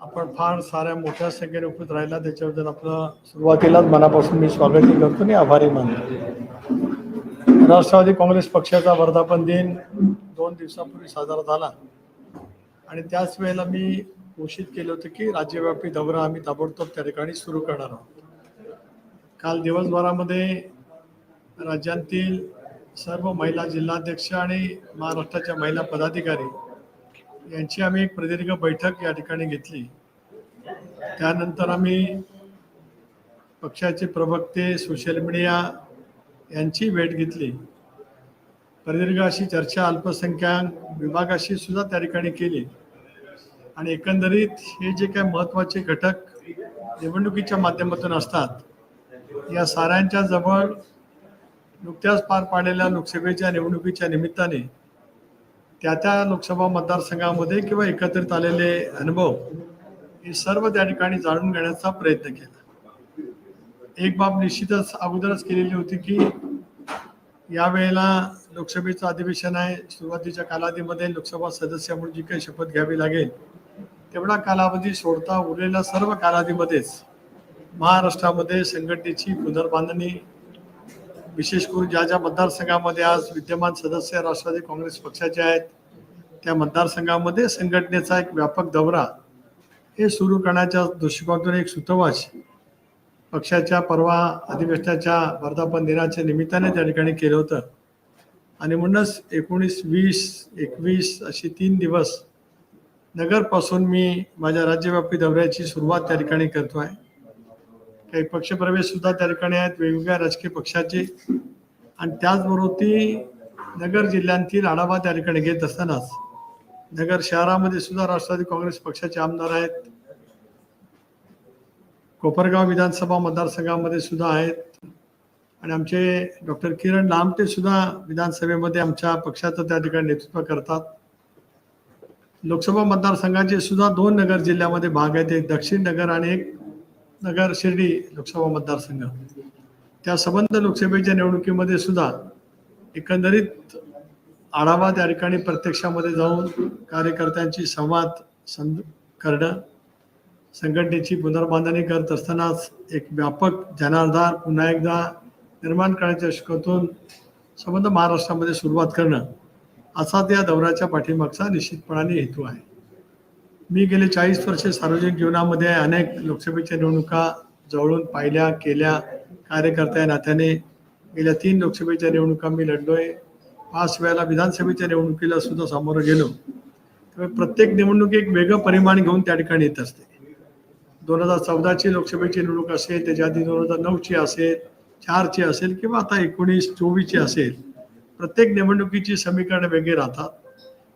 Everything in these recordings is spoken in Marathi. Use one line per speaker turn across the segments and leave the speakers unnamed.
आपण फार साऱ्या मोठ्या संख्येने उपस्थित राहिला त्याच्याबद्दल आपलं सुरुवातीलाच मनापासून मी स्वागतही करतो आणि आभारी मानतो. राष्ट्रवादी काँग्रेस पक्षाचा वर्धापन दिन दोन दिवसापूर्वी साजरा झाला. आणि त्याच वेळेला मी घोषित केलं होतं की राज्यव्यापी दौरा आम्ही ताबडतोब त्या ठिकाणी सुरू करणार आहोत. काल दिवसभरामध्ये राज्यातील सर्व महिला जिल्हाध्यक्ष आणि महाराष्ट्राच्या महिला पदाधिकारी यांची आम्ही एक प्रदीर्घ बैठक या ठिकाणी घेतली. त्यानंतर आम्ही पक्षाचे प्रवक्ते सोशल मीडिया यांची भेट घेतली. प्रदीर्घ अशी चर्चा अल्पसंख्याक विभागाशी सुद्धा त्या ठिकाणी केली. आणि एकंदरीत हे जे काही महत्त्वाचे घटक निवडणुकीच्या माध्यमातून असतात या साऱ्यांच्या जवळ नुकत्याच पार पाडलेल्या लोकसभेच्या निवडणुकीच्या निमित्ताने त्या त्या लोकसभा मतदारसंघामध्ये किंवा एकत्रित आलेले अनुभव हे सर्व त्या ठिकाणी जाणून घेण्याचा प्रयत्न केला. एक बाब निश्चितच अगोदरच केलेली होती की यावेळेला लोकसभेचं अधिवेशन आहे. सुरुवातीच्या कालावधीमध्ये लोकसभा सदस्य म्हणून जी काही शपथ घ्यावी लागेल तेवढा कालावधी सोडता उरलेल्या सर्व कालावधीमध्येच महाराष्ट्रामध्ये संघटनेची पुनर्बांधणी विशेष करून ज्या ज्या मतदारसंघामध्ये आज विद्यमान सदस्य राष्ट्रवादी काँग्रेस पक्षाचे आहेत त्या मतदारसंघामध्ये संघटनेचा एक व्यापक दौरा हे सुरू करण्याच्या दृष्टिकोनातून एक सुतवाच पक्षाच्या परवा अधिवेशनाच्या वर्धापन दिनाच्या निमित्ताने त्या ठिकाणी केलं होतं. आणि म्हणूनच एकोणीस वीस एकवीस अशी तीन दिवस नगरपासून मी माझ्या राज्यव्यापी दौऱ्याची सुरुवात त्या ठिकाणी करतो आहे. काही पक्षप्रवेश सुद्धा त्या ठिकाणी आहेत वेगवेगळ्या राजकीय पक्षाचे. आणि त्याचबरोबर ती नगर जिल्ह्यांतील आढावा त्या ठिकाणी घेत असतानाच नगर शहरामध्ये सुद्धा राष्ट्रवादी काँग्रेस पक्षाचे आमदार आहेत. कोपरगाव विधानसभा मतदारसंघामध्ये सुद्धा आहेत. आणि आमचे डॉक्टर किरण लामटे सुद्धा विधानसभेमध्ये आमच्या पक्षाचं त्या ठिकाणी नेतृत्व करतात. लोकसभा मतदारसंघाचे सुद्धा दोन नगर जिल्ह्यामध्ये भाग आहेत एक दक्षिण नगर आणि एक नगर शिर्डी लोकसभा मतदारसंघ. त्या संबंध लोकसभेच्या निवडणुकीमध्ये सुद्धा एकंदरीत आढावा त्या ठिकाणी प्रत्यक्षामध्ये जाऊन कार्यकर्त्यांची संवाद सं करणं संघटनेची पुनर्बांधणी करत असतानाच एक व्यापक जनाधार पुन्हा एकदा निर्माण करण्याच्या दृष्टिकोनातून संबंध महाराष्ट्रामध्ये सुरुवात करणं असा त्या दौऱ्याच्या पाठीमागचा निश्चितपणाने हेतू आहे. मी गेले चाळीस वर्षे सार्वजनिक जीवनामध्ये अनेक लोकसभेच्या निवडणुका जवळून पाहिल्या केल्या. कार्यकर्त्या नात्याने गेल्या तीन लोकसभेच्या निवडणुका मी लढलोय. पाच वेळेला विधानसभेच्या निवडणुकीला सुद्धा सामोरं गेलो. त्यामुळे प्रत्येक निवडणूक एक वेगळं परिमाण घेऊन त्या ठिकाणी येत असते. दोन हजार चौदाची लोकसभेची निवडणूक असेल त्याच्या आधी दोन हजार नऊची असेल चारची असेल किंवा आता एकोणीस चोवीसची असेल. प्रत्येक निवडणुकीची समीकरणं वेगळी राहतात.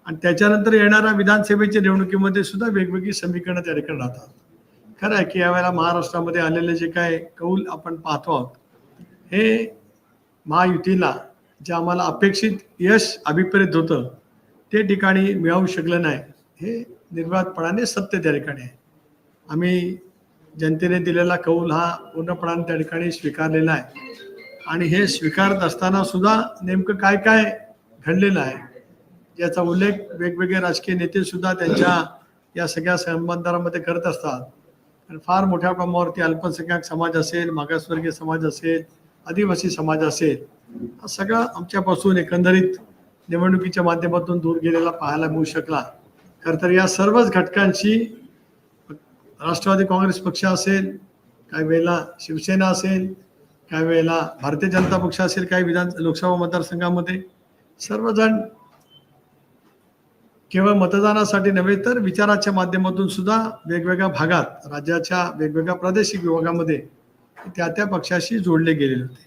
आणि त्याच्यानंतर येणाऱ्या विधानसभेच्या निवडणुकीमध्ये सुद्धा वेगवेगळी समीकरणं त्या ठिकाणी राहतात. खरं आहे की यावेळेला महाराष्ट्रामध्ये आलेले जे काय कौल आपण पाहतो आहोत हे महायुतीला जे आम्हाला अपेक्षित यश अभिप्रेत होतं ते ठिकाणी मिळवू शकलं नाही हे निर्वातपणाने सत्य त्या ठिकाणी आहे. आम्ही जनतेने दिलेला कौल हा पूर्णपणाने त्या ठिकाणी स्वीकारलेला आहे. आणि हे स्वीकारत असताना सुद्धा नेमकं काय काय घडलेलं आहे याचा उल्लेख वेगवेगळे राजकीय नेते सुद्धा त्यांच्या या सगळ्या संबंधांमध्ये करत असतात. आणि फार मोठ्या प्रमाणावरती अल्पसंख्याक समाज असेल मागासवर्गीय समाज असेल आदिवासी समाज असेल हा सगळा आमच्यापासून एकंदरीत निवडणुकीच्या माध्यमातून दूर गेलेला पाहायला मिळू शकला. खरं तर या सर्वच घटकांशी राष्ट्रवादी काँग्रेस पक्ष असेल काही वेळेला शिवसेना असेल काही वेळेला भारतीय जनता पक्ष असेल काही विधान लोकसभा मतदारसंघामध्ये सर्वजण केवळ मतदानासाठी नव्हे तर विचाराच्या माध्यमातून सुद्धा वेगवेगळ्या भागात राज्याच्या वेगवेगळ्या प्रादेशिक विभागामध्ये त्या त्या पक्षाशी जोडले गेलेले होते.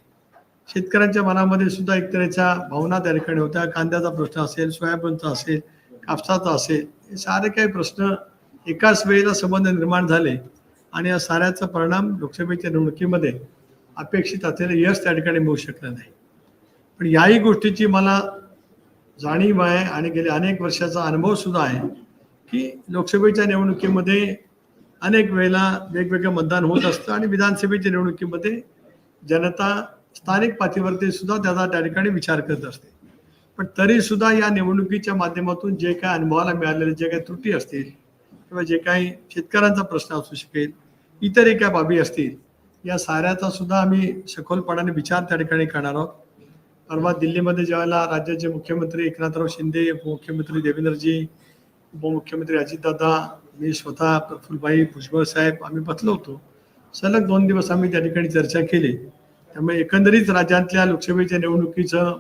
शेतकऱ्यांच्या मनामध्ये सुद्धा एक तऱ्हेच्या भावना त्या ठिकाणी होत्या. कांद्याचा प्रश्न असेल सोयाबीनचा असेल कापसाचा असेल हे सारे काही प्रश्न एकाच वेळेला संबंध निर्माण झाले आणि या साऱ्याचा परिणाम लोकसभेच्या निवडणुकीमध्ये अपेक्षित असलेलं यश त्या ठिकाणी मिळू शकलं नाही. पण याही गोष्टीची मला जाणीव आहे आणि गेले अनेक वर्षाचा अनुभव सुद्धा आहे की लोकसभेच्या निवडणुकीमध्ये अनेक वेळेला वेगवेगळं मतदान होत असतं आणि विधानसभेच्या निवडणुकीमध्ये जनता स्थानिक पातळीवरती सुद्धा त्याचा त्या ठिकाणी विचार करत असते. पण तरी सुद्धा या निवडणुकीच्या माध्यमातून जे काय अनुभवाला मिळालेले जे काही त्रुटी असतील किंवा जे काही शेतकऱ्यांचा प्रश्न असू शकेल इतरही काय बाबी असतील या साऱ्याचा सुद्धा आम्ही सखोलपणाने विचार त्या ठिकाणी करणार आहोत. परवा दिल्लीमध्ये ज्यावेळेला राज्याचे मुख्यमंत्री एकनाथराव शिंदे उपमुख्यमंत्री देवेंद्रजी उपमुख्यमंत्री अजितदादा मी स्वतः प्रफुल्लभाई भुजबळ साहेब आम्ही बसलो होतो. सलग दोन दिवस आम्ही त्या ठिकाणी चर्चा केली. त्यामुळे एकंदरीत राज्यातल्या लोकसभेच्या निवडणुकीचं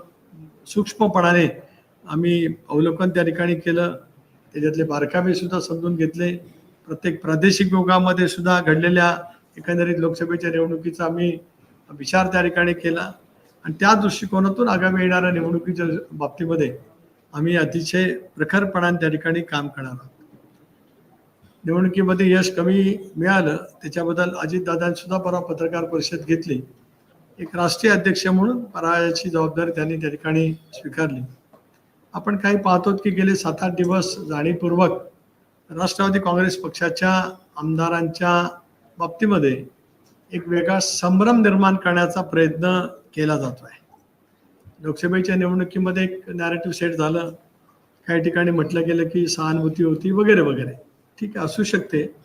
सूक्ष्मपणाने आम्ही अवलोकन त्या ठिकाणी केलं. त्याच्यातले बारकावे सुद्धा समजून घेतले. प्रत्येक प्रादेशिक विभागामध्ये सुद्धा घडलेल्या एकंदरीत लोकसभेच्या निवडणुकीचा आम्ही विचार त्या ठिकाणी केला. आणि त्या दृष्टिकोनातून आगामी येणाऱ्या निवडणुकीच्या बाबतीमध्ये आम्ही अतिशय प्रखरपणाने त्या ठिकाणी काम करणार आहोत. निवडणुकीमध्ये यश कमी मिळालं त्याच्याबद्दल अजितदादांनी सुद्धा परवा पत्रकार परिषद घेतली. एक राष्ट्रीय अध्यक्ष म्हणून पराजयाची जबाबदारी त्यांनी त्या ठिकाणी स्वीकारली. आपण काही पाहतो की गेले सात आठ दिवस जाणीवपूर्वक राष्ट्रवादी काँग्रेस पक्षाच्या आमदारांच्या बाबतीमध्ये एक वेगळा संभ्रम निर्माण करण्याचा प्रयत्न केला जातो आहे लोकसभेच्या निवडणुकीमध्ये एक नॅरेटिव्ह सेट झालं. काही ठिकाणी म्हटलं गेलं की सहानुभूती होती वगैरे वगैरे. ठीक आहे असू शकते.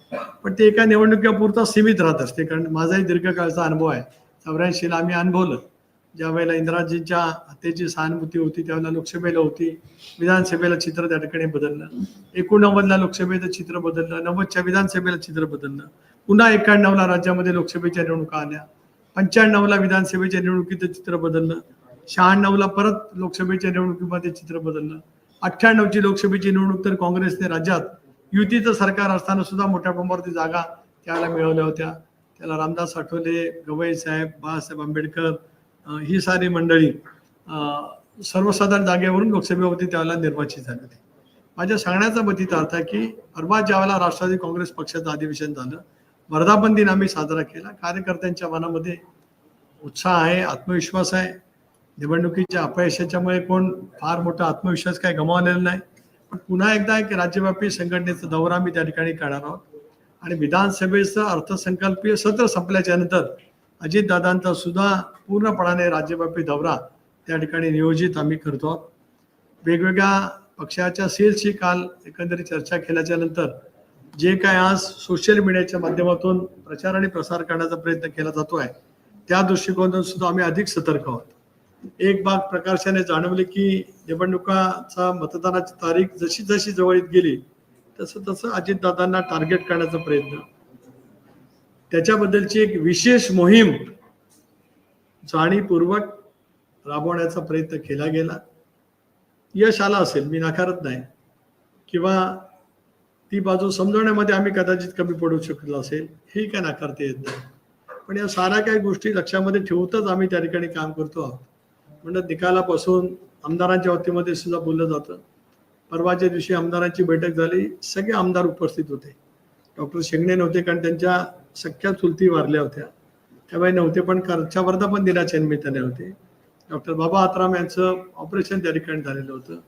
पण ते एका निवडणुकीपुरता सीमित राहत असते. कारण माझाही दीर्घकाळचा अनुभव आहे. चौऱ्याऐंशीला आम्ही अनुभवलं. ज्या वेळेला इंदिराजींच्या हत्येची सहानुभूती होती त्यावेळेला लोकसभेला होती. विधानसभेला चित्र त्या ठिकाणी बदललं. एकोणनव्वदला लोकसभेचं चित्र बदललं. नव्वदच्या विधानसभेला चित्र बदललं. पुन्हा एक्क्याण्णवला राज्यामध्ये लोकसभेच्या निवडणुका आल्या. पंच्याण्णवला विधानसभेच्या निवडणुकीचं चित्र बदललं. शहाण्णवला परत लोकसभेच्या निवडणुकीमध्ये चित्र बदललं. अठ्ठ्याण्णवची लोकसभेची निवडणूक तर काँग्रेसने राज्यात युतीचं सरकार असताना सुद्धा मोठ्या प्रमाणावरती जागा त्याला मिळवल्या होत्या. त्याला रामदास आठवले गवई साहेब बाळासाहेब आंबेडकर ही सारी मंडळी सर्वसाधारण जागेवरून लोकसभेवरती त्यावेळेला निर्वाचित झाली होती. माझ्या सांगण्याचा मतीचा अर्थ आहे की परवा ज्यावेळेला राष्ट्रवादी काँग्रेस पक्षाचं अधिवेशन झालं वर्धापन दिन आम्ही साजरा केला. कार्यकर्त्यांच्या मनामध्ये उत्साह आहे आत्मविश्वास आहे. निवडणुकीच्या अपयशाच्यामुळे कोण फार मोठा आत्मविश्वास काय गमावलेला नाही. पण पुन्हा एकदा एक राज्यव्यापी संघटनेचा दौरा आम्ही त्या ठिकाणी करणार आहोत. आणि विधानसभेचं अर्थसंकल्पीय सत्र संपल्याच्या नंतर अजितदादांचा सुद्धा पूर्णपणाने राज्यव्यापी दौरा त्या ठिकाणी नियोजित आम्ही करतो आहोत. वेगवेगळ्या पक्षाच्या सेल्सची काल एकंदरीत चर्चा केल्याच्यानंतर जे काय आज सोशल मीडियाच्या माध्यमातून प्रचार आणि प्रसार करण्याचा प्रयत्न केला जातो आहे त्या दृष्टिकोनातून सुद्धा आम्ही अधिक सतर्क आहोत. एक बाब प्रकाशाने जाणवले की निवडणुकाचा मतदानाची तारीख जशी जशी जवळ येत गेली तसं तसं अजितदादांना टार्गेट करण्याचा प्रयत्न. त्याच्याबद्दलची एक विशेष मोहीम जाणीवपूर्वक राबवण्याचा प्रयत्न केला गेला. यश आला असेल मी नाकारत नाही. किंवा ती बाजू समजवण्यामध्ये आम्ही कदाचित कमी पडू शकलो असेल. हे काय नाकारता येत नाही पण या साऱ्या काही गोष्टी लक्षामध्ये ठेवतच आम्ही त्या ठिकाणी काम करतो आहोत. म्हणजे निकालापासून आमदारांच्या वतीमध्ये सुद्धा बोललं जातं. परवाच्या दिवशी आमदारांची बैठक झाली सगळे आमदार उपस्थित होते. डॉक्टर शेंगणे नव्हते कारण त्यांच्या सख्या चुलती वारल्या होत्या. त्यावेळी नव्हते पण कालच्या वर्धापन दिनाच्या निमित्ताने होते. डॉक्टर बाबा आत्राम यांचं ऑपरेशन त्या ठिकाणी झालेलं होतं.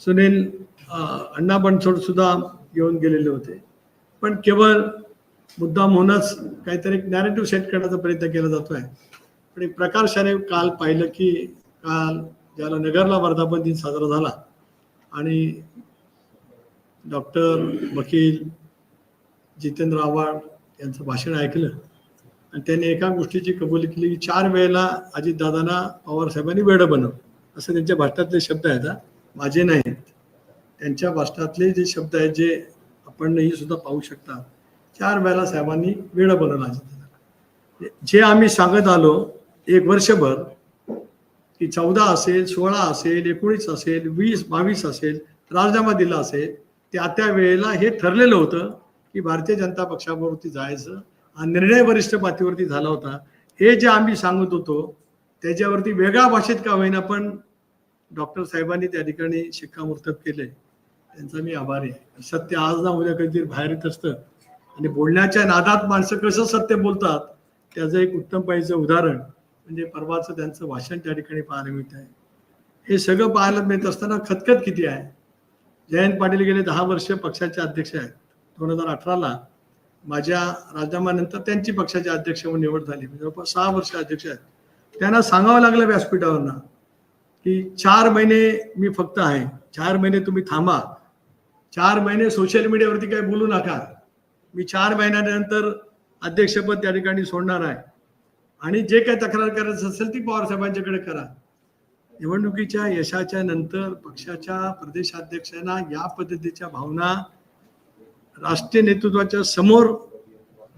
सुनील अण्णा बनसोड सुद्धा येऊन गेलेले होते. पण केवळ मुद्दाम होऊनच काहीतरी एक नॅरेटिव्ह सेट करण्याचा प्रयत्न केला जातोय. पण एक प्रकाशाने काल पाहिलं की काल ज्याला नगरला वर्धापन दिन साजरा झाला आणि डॉक्टर वकील जितेंद्र आव्हाड यांचं भाषण ऐकलं आणि त्यांनी एका गोष्टीची कबुली केली की चार वेळेला अजितदादांना पवारसाहेबांनी वेडं बनव असं त्यांच्या भाषणातले शब्द आहेत माझे नाही. त्यांच्या भाषणातले जे शब्द आहेत जे आपण ही सुद्धा पाहू शकता चार वेळेला साहेबांनी वेळ बनवलं जे आम्ही सांगत आलो एक वर्षभर की चौदा असेल सोळा असेल एकोणीस असेल वीस बावीस असेल राजीनामा दिला असेल त्या त्या वेळेला हे ठरलेलं होतं की भारतीय जनता पक्षावरती जायचं हा निर्णय वरिष्ठ पातळीवरती झाला होता. हे जे आम्ही सांगत होतो त्याच्यावरती वेगळ्या भाषेत का होईना पण डॉक्टर साहेबांनी त्या ठिकाणी शिक्कामोर्तब केले त्यांचा मी आभारी आहे. सत्य आज ना उद्या कधीतरी बाहेर येत असतं. आणि बोलण्याच्या नादात माणसं कसं सत्य बोलतात त्याचं एक उत्तम पाहिजे उदाहरण म्हणजे परवाचं त्यांचं भाषण त्या ठिकाणी पाहायला मिळत आहे. हे सगळं पाहायला मिळत असताना खतखत किती आहे? जयंत पाटील गेले दहा वर्ष पक्षाचे अध्यक्ष आहेत. दोन हजार अठराला माझ्या राजीनाम्यानंतर त्यांची पक्षाचे अध्यक्ष म्हणून निवड झाली. म्हणजे जवळपास सहा वर्ष अध्यक्ष आहेत. त्यांना सांगावं लागलं व्यासपीठावरनं की चार महिने मी फक्त आहे. चार महिने तुम्ही थांबा. चार महिने सोशल मीडियावरती काही बोलू नका. मी चार महिन्यानंतर अध्यक्षपद त्या ठिकाणी सोडणार आहे. आणि जे काही तक्रार करायचं असेल ती पवार साहेबांच्याकडे करा. निवडणुकीच्या यशाच्या नंतर पक्षाच्या प्रदेशाध्यक्षांना या पद्धतीच्या भावना राष्ट्रीय नेतृत्वाच्या समोर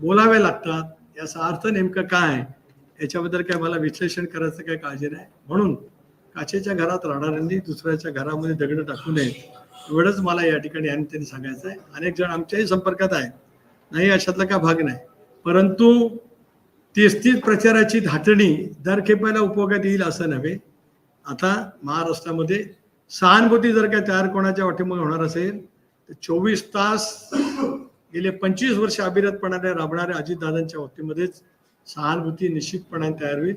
बोलाव्या लागतात. याचा अर्थ नेमकं काय याच्याबद्दल काय मला विश्लेषण करायचं काही काळजी नाही. म्हणून काचेच्या घरात राहणाऱ्यांनी दुसऱ्याच्या घरामध्ये दगड टाकू नये. एवढंच मला या ठिकाणी आणि त्यांनी सांगायचं आहे अनेक जण आमच्याही संपर्कात आहेत. नाही अशातला काय भाग नाही. परंतु तीस तीच प्रचाराची धाटणी दर खेपायला उपयोगात येईल असं नव्हे. आता महाराष्ट्रामध्ये सहानुभूती जर काय तयार कोणाच्या वाटेमुळे होणार असेल तर चोवीस तास गेले पंचवीस वर्ष अभिरतपणाने राबणाऱ्या अजितदादांच्या बाबतीमध्येच सहानुभूती निश्चितपणाने तयार होईल.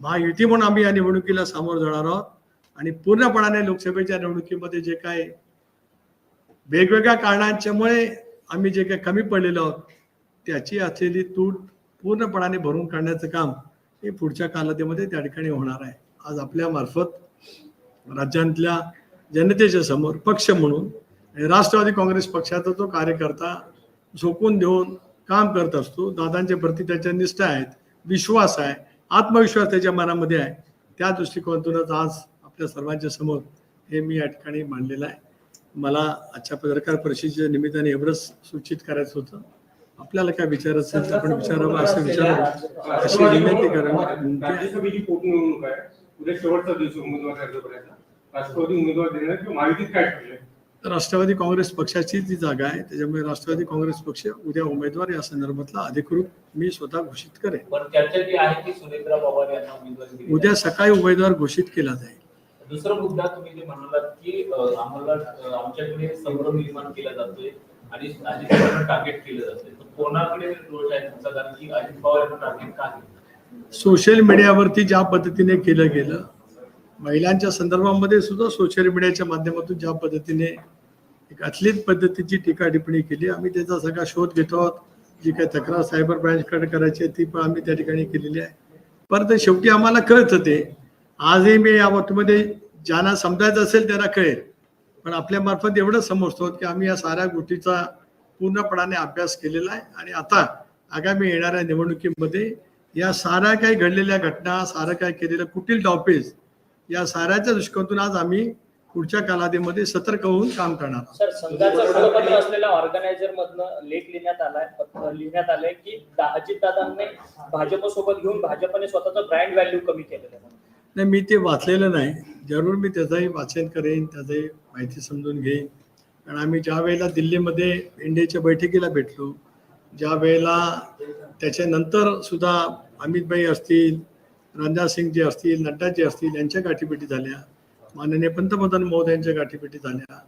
महायुती म्हणून आम्ही या निवडणुकीला सामोरं जाणार आहोत. आणि पूर्णपणाने लोकसभेच्या निवडणुकीमध्ये जे काय वेगवेगळ्या कारणांच्यामुळे आम्ही जे काही कमी पडलेलो आहोत त्याची असलेली तूट पूर्णपणाने भरून काढण्याचं काम हे पुढच्या कालावधीमध्ये त्या ठिकाणी होणार आहे. आज आपल्या मार्फत राज्यातल्या जनतेच्या समोर पक्ष म्हणून राष्ट्रवादी काँग्रेस पक्षाचा तो कार्यकर्ता झोकून देऊन काम करत असतो दादांच्या प्रती त्याच्या निष्ठा आहेत विश्वास आहे आत्मविश्वास त्याच्या मनामध्ये आहे त्या दृष्टिकोनातूनच आज आपल्या सर्वांच्या समोर हे मी या ठिकाणी मांडलेलं आहे. मला आजच्या पत्रकार परिषदेच्या निमित्ताने एवढंच सूचित करायचं होतं. आपल्याला काय विचारायचं असेल तर आपण विचारावं असं विचारावं. अशी विनंती करावी
भरायचा राष्ट्रवादी
काँग्रेस पक्षाची जी जागा आहे त्याच्यामुळे राष्ट्रवादी काँग्रेस पक्ष उद्या उमेदवार या संदर्भातला अधिकृत मी स्वतः घोषित करेन. उद्या सकाळी उमेदवार घोषित केला जाईल.
दुसरा मुद्दा तुम्ही जे म्हणालात की आम्हाला आमच्याकडे संभ्रम निर्माण केला जातोय आणि अजित पवार टार्गेट केलं जातंय. तर कोणाकडे दोष आहे तुमचा? कारण की अजित पवार यांना टार्गेट का आहे
सोशल मीडियावरती ज्या पद्धतीने केलं गेलं महिलांच्या संदर्भामध्ये सुद्धा सोशल मीडियाच्या माध्यमातून ज्या पद्धतीने एक अथलीत पद्धतीची टीका टिप्पणी केली आम्ही त्याचा सगळा शोध घेतो आहोत. जी काही तक्रार सायबर ब्रँचकडे करायची आहे ती पण आम्ही त्या ठिकाणी केलेली आहे. परत शेवटी आम्हाला कळतं ते. आजही मी या बाबतीमध्ये ज्यांना समजायचं असेल त्यांना कळेल. पण आपल्या मार्फत एवढंच समजतो की आम्ही या साऱ्या गोष्टीचा पूर्णपणाने अभ्यास केलेला आहे आणि आता आगामी येणाऱ्या निवडणुकीमध्ये या साऱ्या काही घडलेल्या घटना सारं काय केलेलं कुटील डावपेच या साऱ्याच्या दृष्टिकोनातून आज आम्ही पुढच्या कालावधीमध्ये सतर्क होऊन काम करणार
सर असलेल्या ऑर्गनायझर मधनं लेख लिहिण्यात आलाय पत्र लिहिण्यात आलंय की अजित दादांनी भाजप सोबत घेऊन भाजपने स्वतःचं ब्रँड व्हॅल्यू कमी केलेलं आहे.
नाही मी ते वाचलेलं नाही. जरूर मी त्याचंही वाचन करेन त्याचंही माहिती समजून घेईन. कारण आम्ही ज्या वेळेला दिल्लीमध्ये इंडियाच्या बैठकीला भेटलो ज्या वेळेला त्याच्यानंतर सुद्धा अमितभाई असतील राजनाथ सिंग जे असतील नड्डाजी असतील यांच्या गाठीभेटी झाल्या. माननीय पंतप्रधान महोदयांच्या गाठीभेटी झाल्या.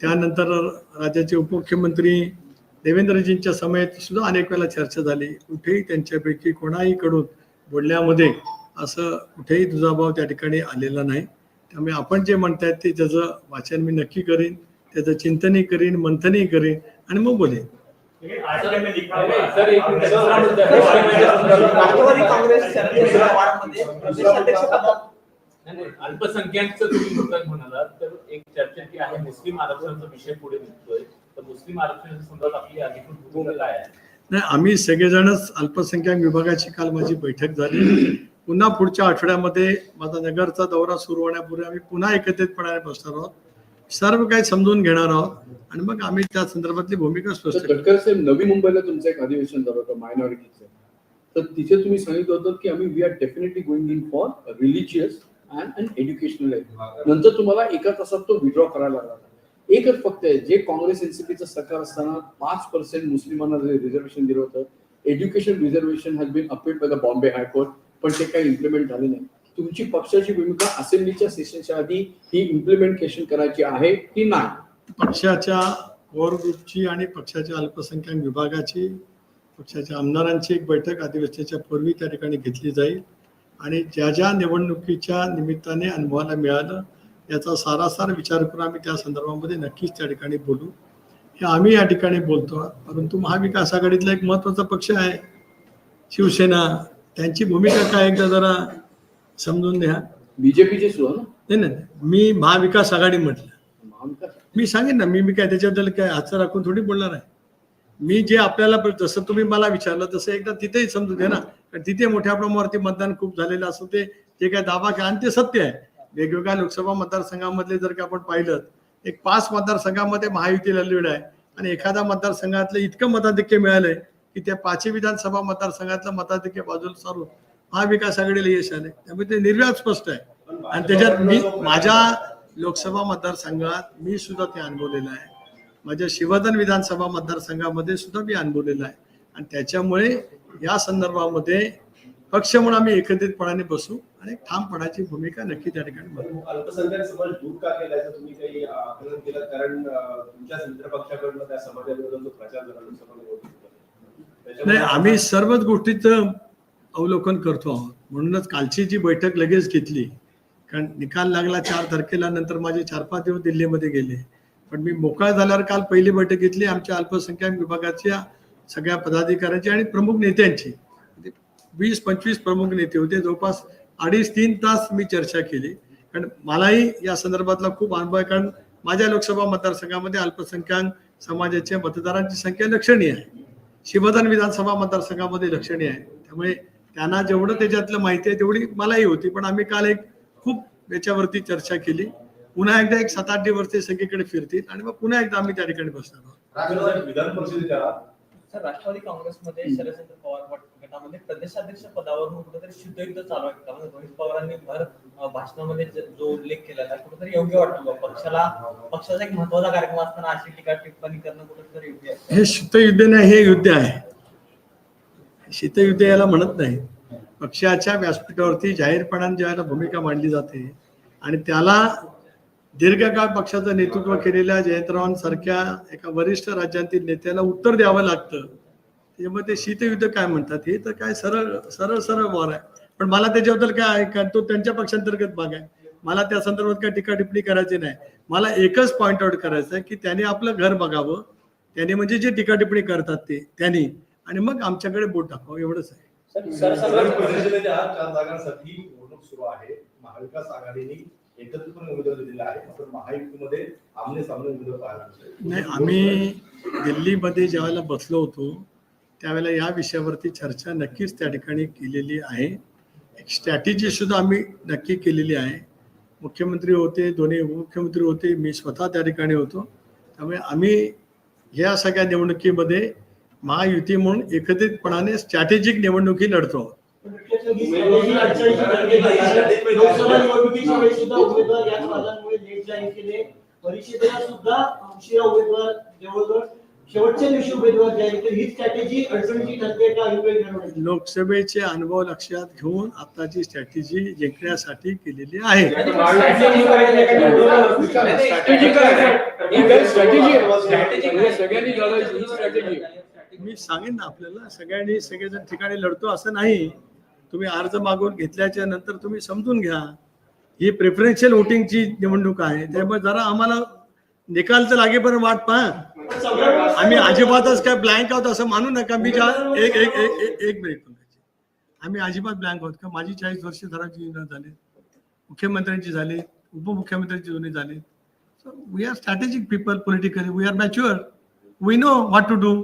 त्यानंतर राज्याचे उपमुख्यमंत्री देवेंद्रजींच्या समेत सुद्धा अनेक वेळेला चर्चा झाली. कुठेही त्यांच्यापैकी कोणाही कडून बोलण्यामध्ये असं कुठेही दुजाभाव त्या ठिकाणी आलेला नाही. त्यामुळे आपण जे म्हणतायत ते त्याचं वाचन मी नक्की करीन त्याचं चिंतनही करीन मंथनही करीन आणि मग बोलेन.
सर एक दुसरा मुद्दा आहे.
राष्ट्रवादी काँग्रेस शरद पवारांमध्ये प्रदेशाध्यक्षपदात
नाही, नाही, अल्पसंख्याकचं तुम्ही मुद्दा म्हणालात तर एक चर्चा जी आहे मुस्लिम आरक्षणाचा विषय पुढे निघतोय. तर मुस्लिम आरक्षणाच्या संदर्भात आपली अधिकृत भूमिका काय आहे?
नाही आम्ही सगळेजणच अल्पसंख्याक विभागाची काल माझी बैठक झाली. पुन्हा पुढच्या आठवड्यामध्ये माझा नगरचा दौरा सुरू होण्यापूर्वी आम्ही पुन्हा एकत्रितपणे बसणार आहोत. सर्व काही समजून घेणार आहोत आणि मग आम्ही त्या संदर्भातली भूमिका स्पष्ट
गडकर साहेब नवी मुंबईला तुमचं एक अधिवेशन झालं होतं मायनॉरिटीचं तर तिथे तुम्ही सांगितलं होतं की आम्ही we are definitely going in for religious and and educational नंतर तुम्हाला एका तासात तो विड्रॉ करायला लागला. एकच फक्त आहे जे काँग्रेस एनसीपीचं सरकार असताना पाच पर्सेंट मुस्लिमांना रिझर्वेशन दिलं होतं education reservation has been appealed by the Bombay high court पण ते काही इम्प्लिमेंट झाले नाही. तुमची पक्षाची भूमिका असेंब्लीच्या सेशनच्या आधी ही इम्प्लिमेंटेशन करायची आहे की नाही?
पक्षाच्या कोर ग्रुपची आणि पक्षाच्या अल्पसंख्याक विभागाची पक्षाच्या आमदारांची एक बैठक अधिवेशनाच्या पूर्वी त्या ठिकाणी घेतली जाईल. आणि ज्या ज्या निवडणुकीच्या निमित्ताने अनुभवाला मिळालं याचा सारासार विचार करून आम्ही त्या संदर्भामध्ये नक्कीच त्या ठिकाणी बोलू. हे आम्ही या ठिकाणी बोलतो परंतु महाविकास आघाडीतला एक महत्त्वाचा पक्ष आहे. शिवसेना त्यांची भूमिका काय एकदा जरा समजून द्या.
बीजेपीचे
नाही नाही मी महाविकास आघाडी म्हटलं. मी सांगेन ना मी मी काय त्याच्याबद्दल काय हातचं राखून थोडी बोलणार आहे. मी जे आपल्याला जसं तुम्ही मला विचारलं तसं एकदा तिथेही समजू दे ना. कारण तिथे मोठ्या प्रमाणावरती मतदान खूप झालेलं असं ते जे काय दावा काय आणि ते सत्य आहे. वेगवेगळ्या लोकसभा मतदारसंघामधले जर का आपण पाहिलं एक पाच मतदारसंघामध्ये महायुतीला लीड आहे आणि एखादा मतदारसंघातलं इतकं मताधिक्य मिळालंय की त्या पाचही विधानसभा मतदारसंघातलं मताधिक्य बाजूला सारून महाविकास आघाडीला यश आले त्यामुळे ते निर्व्याज स्पष्ट आहे. आणि त्याच्यात मी माझ्या लोकसभा मतदारसंघात मी सुद्धा ते अनुभवलेलं आहे. माझ्या शिवधन विधानसभा मतदारसंघामध्ये सुद्धा मी अनुभवलेलं आहे. आणि त्याच्यामुळे या संदर्भामध्ये पक्ष म्हणून आम्ही एकत्रितपणाने बसू आणि ठामपणाची भूमिका नक्की त्या ठिकाणी बसू
अल्पसंख्याक समाज दूर का केला तुम्ही काही आकलन केलं? कारण तुमच्या त्या समाजाविरोधात जो प्रचार झाला लोकसभा
नाही आम्ही सर्वच गोष्टीचं अवलोकन करतो आहोत. म्हणूनच कालची जी बैठक लगेच घेतली. कारण निकाल लागला चार तारखेला नंतर माझे चार पाच दिवस दिल्लीमध्ये गेले. पण मी मोकळा झाल्यावर काल पहिली बैठक घेतली. आमच्या अल्पसंख्याक विभागाच्या सगळ्या पदाधिकाऱ्यांची आणि प्रमुख नेत्यांची. वीस पंचवीस प्रमुख नेते होते. जवळपास अडीच तीन तास मी चर्चा केली. कारण मलाही या संदर्भातला खूप अनुभव आहे. कारण माझ्या लोकसभा मतदारसंघामध्ये अल्पसंख्याक समाजाच्या मतदारांची संख्या लक्षणीय आहे. शिवधन विधानसभा मतदारसंघामध्ये लक्षणीय आहे. त्यामुळे त्यांना जेवढं त्याच्यातलं माहिती आहे तेवढी मलाही होती पण आम्ही काल एक खूप याच्यावरती चर्चा केली. पुन्हा एकदा एक सात आठ दिवस ते सगळीकडे फिरतील आणि मग पुन्हा एकदा आम्ही त्या ठिकाणी बसणार आहोत.
राष्ट्रवादी विधान परिषदेच्या
सर राष्ट्रवादी काँग्रेसमध्ये शरदचंद्र पवार गटामध्ये प्रदेशाध्यक्ष पदावरून कुठेतरी शुद्ध युद्ध चालू आहे. त्यामध्ये रोहित पवारांनी भर भाषणामध्ये जो उल्लेख केलेला आहे कुठेतरी योग्य वाटतो पक्षाला पक्षाचा एक महत्त्वाचा कार्यक्रम असताना अशी टीका टिप्पणी करणं कुठेतरी योग्य आहे.
हे शीतयुद्ध नाही हे युद्ध आहे. शीतयुद्ध याला म्हणत नाही पक्षाच्या व्यासपीठावरती जाहीरपणाने ज्याला भूमिका मांडली जाते आणि त्याला दीर्घकाळ पक्षाचं नेतृत्व केलेल्या जयंतरावांसारख्या एका वरिष्ठ राज्यातील नेत्याला उत्तर द्यावं लागतं त्याच्यामुळे ते शीतयुद्ध काय म्हणतात? हे तर काय सरळ सरळ सरळ वार आहे. पण मला त्याच्याबद्दल काय आहे का? तो त्यांच्या पक्षांतर्गत भाग आहे. मला त्या संदर्भात काय टीका टिप्पणी करायची नाही. मला एकच पॉइंट आउट करायचं आहे की त्याने आपलं घर बघावं. त्याने म्हणजे जे टीका टिप्पणी करतात ते त्यांनी. आणि मग आमच्याकडे बोट टाकावं एवढंच आहे. नाही आम्ही दिल्लीमध्ये ज्यावेळेला बसलो होतो त्यावेळेला या विषयावरती चर्चा नक्कीच त्या ठिकाणी केलेली आहे. एक स्ट्रॅटेजी सुद्धा आम्ही नक्की केलेली आहे. मुख्यमंत्री होते दोन्ही उपमुख्यमंत्री होते मी स्वतः त्या ठिकाणी होतो. त्यामुळे आम्ही या सगळ्या निवडणुकीमध्ये महायुती म्हणून एकत्रितपणाने स्ट्रॅटेजिक निवडणुकी लढतो.
परिषदेला सुद्धा उमेदवार जवळजवळ शेवटच्या दिवशी उमेदवार जाहीर केले ही स्ट्रॅटेजी अडचणीची ठरते का ही
लोकसभेचे अनुभव लक्षात घेऊन आताची स्ट्रॅटेजी जिंकण्यासाठी केलेली
ही आहे.
मी सांगेन ना आपल्याला सगळ्यांनी सगळेजण ठिकाणी लढतो असं नाही तुम्ही अर्ज मागून घेतल्याच्या नंतर तुम्ही समजून घ्या ही प्रेफरन्शियल वोटिंगची निवडणूक आहे त्यामुळे जरा आम्हाला निकाल तर लागेपर्यंत वाट पहा आम्ही अजिबातच काय ब्लँक आहोत असं मानू नका मी ज्या एक एक एक एक- मिनिट आम्ही अजिबात ब्लँक आहोत का माझी चाळीस वर्ष धराची झाली मुख्यमंत्र्यांची झाली उपमुख्यमंत्र्यांची दोन्ही झाली we are strategic people politically we are mature we know what to do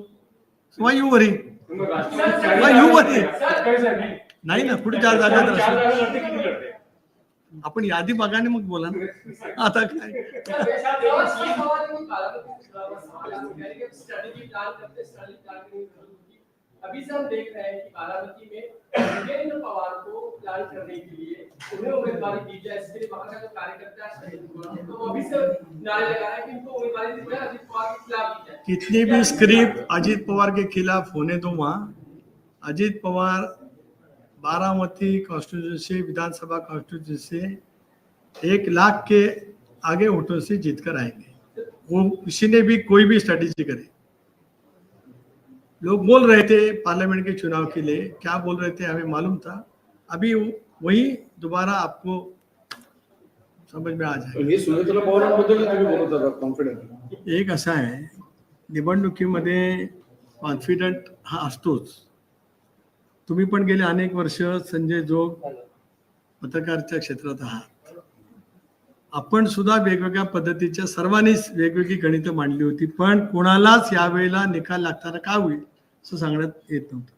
why you worry why you
worry
नाही ना पुढे चार जागा आपण यादी बघाने मग बोला ना. आता काय?
अभी से हम देख रहे हैं कि बारामती में वीरेंद्र पवार को प्लान करने के लिए उन्हें उम्मीदवारी दी जाए इसके लिए वहाँ का जो कार्यकर्ता है है, तो वो अभी से नारे लगा रहे हैं कि इनको उम्मीदवारी दी जाए अजित पवार के खिलाफ दी जाए
कितनी भी स्क्रिप्ट अजीत पवार के खिलाफ होने दो वहाँ अजीत पवार बारामती कॉन्स्टिट्यूंसी विधानसभा कॉन्स्टिट्यूंसी एक लाख के आगे वोटों से जीत कर आएँगे। वो किसी ने भी कोई भी स्ट्रेटेजी करे। लोग बोल रहे थे पार्लियामेंट के चुनाव के लिए क्या बोल रहे थे हमें मालूम था। अभी वही दोबारा आपको समझ में आ
कॉन्फिडंट
एक असं आहे निवडणुकीमध्ये कॉन्फिडंट हा असतोच। तुम्ही पण गेले अनेक वर्ष संजय जोग पत्रकारिता क्षेत्रात आहात. आपण सुद्धा वेगवेगळ्या पद्धतीच्या सर्वांनीच वेगवेगळी गणितं मांडली होती पण कोणालाच यावेळेला निकाल लागताना का होईल असं सांगण्यात येत नव्हतं.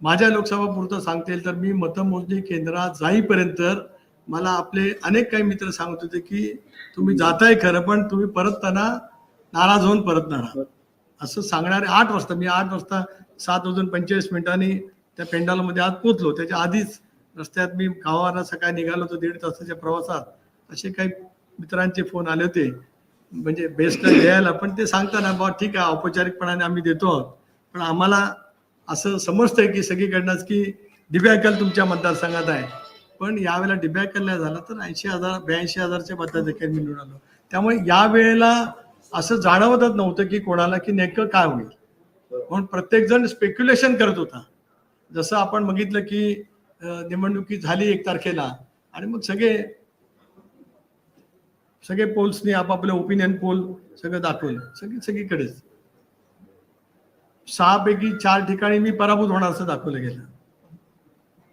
माझ्या लोकसभा पुरतं सांगता येईल तर मी मतमोजणी केंद्रात जाईपर्यंत मला आपले अनेक काही मित्र सांगत होते की तुम्ही जाताय खरं पण तुम्ही परतताना नाराज होऊन परतणार असं सांगणारे आठ वाजता मी आठ वाजता सात वाजून पंचेचाळीस मिनिटांनी त्या पेंडालमध्ये आत पोचलो त्याच्या आधीच रस्त्यात मी गावाला सकाळी निघालो होतो दीड तासाच्या प्रवासात. असे काही मित्रांचे फोन आले होते. म्हणजे बेस्ट द्यायला पण ते सांगताना बा ठीक आहे औपचारिकपणाने आम्ही देतो आहोत. पण आम्हाला असं समजतंय की सगळीकडनंच की दिव्याकल तुमच्या मतदारसंघात आहे. पण यावेळेला दिव्याकल नाही झाला तर ऐंशी हजार ब्याऐंशी हजारच्या मताधिकारी मी निवडून आलो. त्यामुळे यावेळेला असं जाणवतच नव्हतं की कोणाला की नेमकं काय होईल. म्हणून प्रत्येक जण स्पेक्युलेशन करत होता. जसं आपण बघितलं की निवडणुकी झाली एक तारखेला आणि मग सगळे सगळे पोल्सनी आपापले ओपिनियन पोल सगळं दाखवलं सगळी सगळीकडेच. सहापैकी चार ठिकाणी मी पराभूत होणार असं दाखवलं गेलं.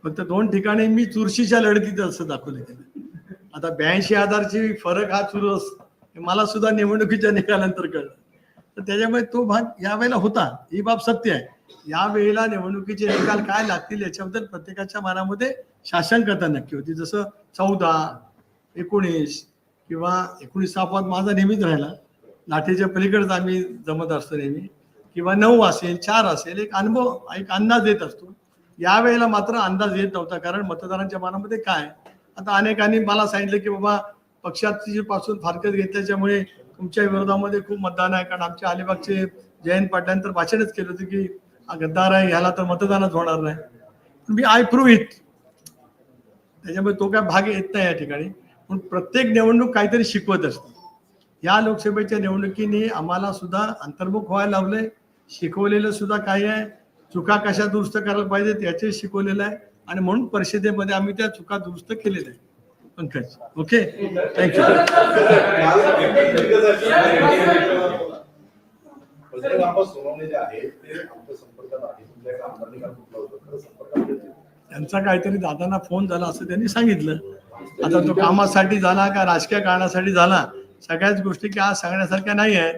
फक्त दोन ठिकाणी मी चुरशीच्या लढतीत असं दाखवलं गेलं. आता ब्याऐंशी हजारची फरक हा चुरू अस- मला सुद्धा निवडणुकीच्या निकालानंतर कळलं. तर त्याच्यामुळे तो भाग यावेळेला होता. ही बाब सत्य आहे. या वेळेला निवडणुकीचे निकाल काय लागतील याच्याबद्दल प्रत्येकाच्या मनामध्ये शासनकता नक्की होती. जसं चौदा एकोणीस किंवा एकोणीस अपवाद माझा नेहमीच राहिला. लाठीच्या पलीकडेच आम्ही जमत असतो नेहमी. किंवा नऊ असेल चार असेल एक अनुभव एक अंदाज येत असतो. यावेळेला मात्र अंदाज येत नव्हता कारण मतदारांच्या मनामध्ये काय? आता अनेकांनी मला सांगितलं की बाबा पक्षाची पासून फारकत घेतल्याच्यामुळे तुमच्या विरोधामध्ये खूप मतदान आहे. कारण आमच्या अलिबागचे जयंत पाटलांतर भाषणच केलं होतं की गद्दार आहे ह्याला तर मतदानच होणार नाही. पण मी आय प्रूव्ह इट त्याच्यामुळे तो काय भाग येत नाही या ठिकाणी. पण प्रत्येक निवडणूक काहीतरी शिकवत असते. या लोकसभेच्या निवडणुकीने आम्हाला सुद्धा अंतर्मुख व्हायला लावलंय. शिकवलेलं सुद्धा काय आहे. चुका कशा दुरुस्त करायला पाहिजेत याचे शिकवलेलं आहे. आणि म्हणून परिषदेमध्ये आम्ही त्या चुका दुरुस्त केलेल्या आहे पंकज ओके? थँक्यू
जे आहे
त्यांचा काहीतरी दादांना फोन झाला असं त्यांनी सांगितलं. आता तो कामासाठी झाला का राजकीय कारणासाठी झाला? सगळ्याच गोष्टी की आज सांगण्यासारख्या नाही आहेत.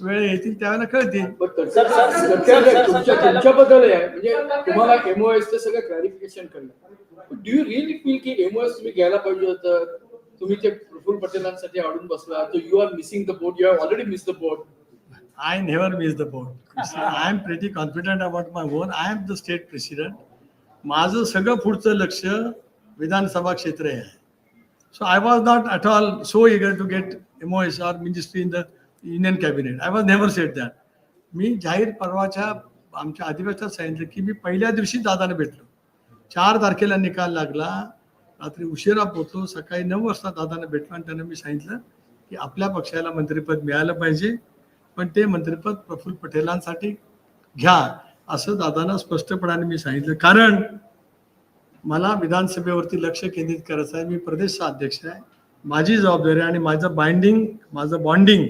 वेळ येतील त्यावेळेला कळतील.
तुमच्या तुमच्याबद्दल आहे. म्हणजे तुम्हाला एमओएस सगळं क्लॅरिफिकेशन करणं. डू यू रिअली फील की एमओएस तुम्ही घ्यायला पाहिजे होतं? तुम्ही ते प्रफुल्ल पटेलांसाठी आडून बसला. तो you are missing the boat you have already miss the boat
I never miss the boat. I am pretty confident about my own. I am the state president. माझं सगळं पुढचं लक्ष विधानसभा क्षेत्र आहे. So I was not at all so eager to get MOS or ministry in the union cabinet I was never set that मी जाहीर परवाच्या आमच्या अधिवेशनात सांगितलं की मी पहिल्या दिवशी दादाने भेटलो. चार तारखेला निकाल लागला. रात्री उशिरा पोचलो सकाळी नऊ वाजता दादाने भेटलो आणि त्यांना मी सांगितलं की आपल्या पक्षाला मंत्रिपद मिळालं पाहिजे. पण ते मंत्रिपद प्रफुल्ल पटेलांसाठी घ्या असं दादांना स्पष्टपणाने मी सांगितलं. कारण मला विधानसभेवरती लक्ष केंद्रित करायचं आहे. मी प्रदेश अध्यक्ष आहे. माझी जबाबदारी आहे आणि माझं बाइंडिंग माझं बॉन्डिंग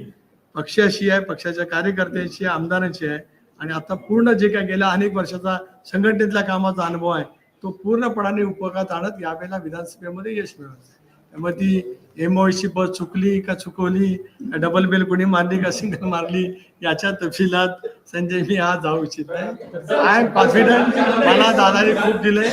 पक्षाशी आहे पक्षाच्या कार्यकर्त्यांशी आहे आमदारांशी आहे. आणि आता पूर्ण जे काय गेल्या अनेक वर्षाचा संघटनेतल्या कामाचा अनुभव आहे तो पूर्णपणाने उपयोगात आणत यावेळेला विधानसभेमध्ये यश मिळवत मग ती एमओची बस चुकली का चुकवली? डबल बेल कोणी मारली का? सिंगल मारली? याच्या तपशिलात संजय मी आज जाऊ इच्छित नाही. आय एम कॉन्फिडंट मला दादाने खूप दिले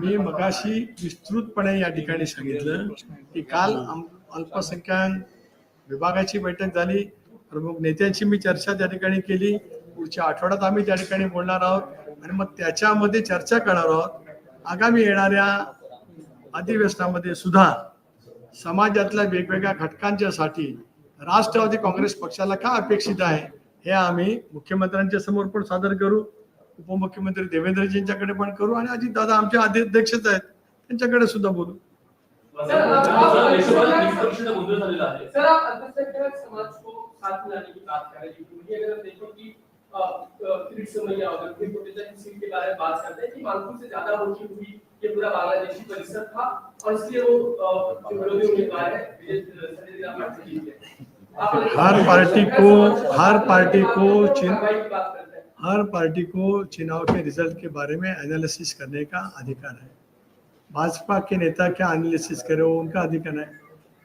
मी मगाशी विस्तृतपणे या ठिकाणी सांगितलं की काल अल्पसंख्याक विभागाची बैठक झाली. प्रमुख नेत्यांची मी चर्चा त्या ठिकाणी केली. पुढच्या आठवड्यात आम्ही त्या ठिकाणी बोलणार आहोत आणि मग त्याच्यामध्ये चर्चा करणार आहोत. आगामी येणाऱ्या अधिवेशनामध्ये सुद्धा समाजातल्या वेगवेगळ्या घटकांच्यासाठी राष्ट्रवादी काँग्रेस पक्षाला का अपेक्षित आहे हे आम्ही मुख्यमंत्र्यांच्या समोर पण सादर करू उपमुख्यमंत्री देवेंद्रजींच्याकडे पण करू आणि अजित दादा आमचे अध्यक्षच आहेत त्यांच्याकडे सुद्धा बोलू.
सर को किरीट समैया और गंभीर कोटेचा सीट बारे में बात करते हैं कि मानपुर से ज़्यादा हुई ये पूरा बांग्लादेशी परिसर था और इसलिए वो जो विरोधी उम्मीदवार है विजय संजय राम जीत गए
हर पार्टी को हर पार्टी को हर पार्टी को चुनाव के रिज़ल्ट के बारे में एनालिसिस करने का अधिकार है। भाजपा के नेता क्या एनालिसिस करे वो उनका अधिकार है।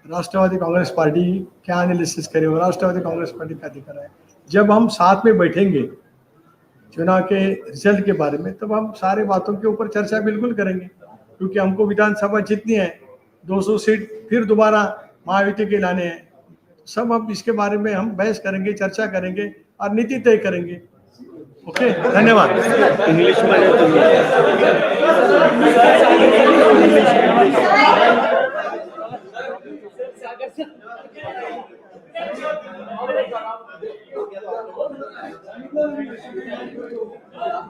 राष्ट्रवादी कांग्रेस पार्टी क्या एनालिसिस करे वो राष्ट्रवादी कांग्रेस पार्टी का अधिकार है। जब हम साथ में बैठेंगे चुनाव के रिज़ल्ट के बारे में तब हम सारे बातों के ऊपर चर्चा बिल्कुल करेंगे क्योंकि हमको विधानसभा जीतनी है 200 सीट फिर दोबारा महायुति के लाने हैं। सब हम इसके बारे में हम बहस करेंगे चर्चा करेंगे और नीति तय करेंगे। ओके धन्यवाद। इंग्लिश में ほら。